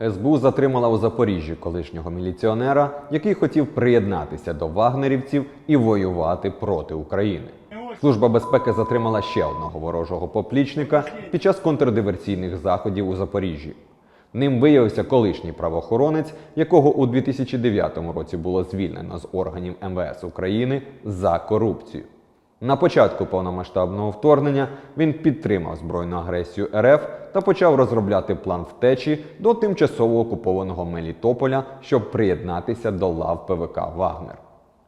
СБУ затримала у Запоріжжі колишнього міліціонера, який хотів приєднатися до вагнерівців і воювати проти України. Служба безпеки затримала ще одного ворожого поплічника під час контрдиверсійних заходів у Запоріжжі. Ним виявився колишній правоохоронець, якого у 2009 році було звільнено з органів МВС України за корупцію. На початку повномасштабного вторгнення він підтримав збройну агресію РФ та почав розробляти план втечі до тимчасово окупованого Мелітополя, щоб приєднатися до лав ПВК Вагнер.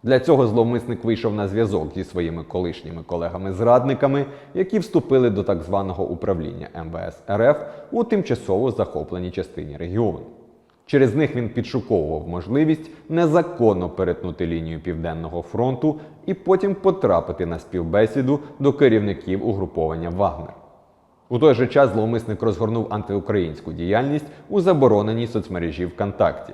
Для цього зловмисник вийшов на зв'язок зі своїми колишніми колегами-зрадниками, які вступили до так званого управління МВС РФ у тимчасово захопленій частині регіону. Через них він підшуковував можливість незаконно перетнути лінію Південного фронту і потім потрапити на співбесіду до керівників угруповання Вагнер. У той же час зловмисник розгорнув антиукраїнську діяльність у забороненій соцмережі ВКонтакті.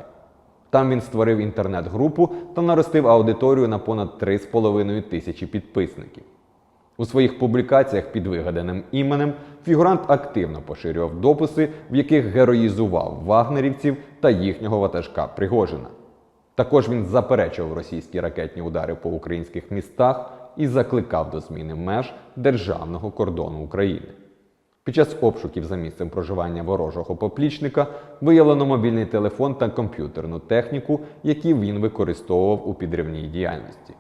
Там він створив інтернет-групу та наростив аудиторію на понад 3,5 тисячі підписників. У своїх публікаціях під вигаданим іменем фігурант активно поширював дописи, в яких героїзував вагнерівців та їхнього ватажка Пригожина. Також він заперечував російські ракетні удари по українських містах і закликав до зміни меж державного кордону України. Під час обшуків за місцем проживання ворожого поплічника виявлено мобільний телефон та комп'ютерну техніку, які він використовував у підривній діяльності.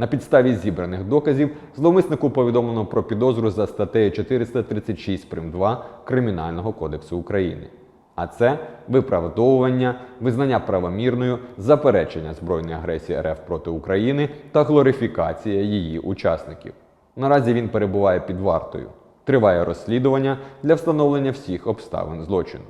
На підставі зібраних доказів зловмиснику повідомлено про підозру за статтею 436 прим. 2 Кримінального кодексу України. А це виправдовування, визнання правомірною, заперечення збройної агресії РФ проти України та глорифікація її учасників. Наразі він перебуває під вартою. Триває розслідування для встановлення всіх обставин злочину.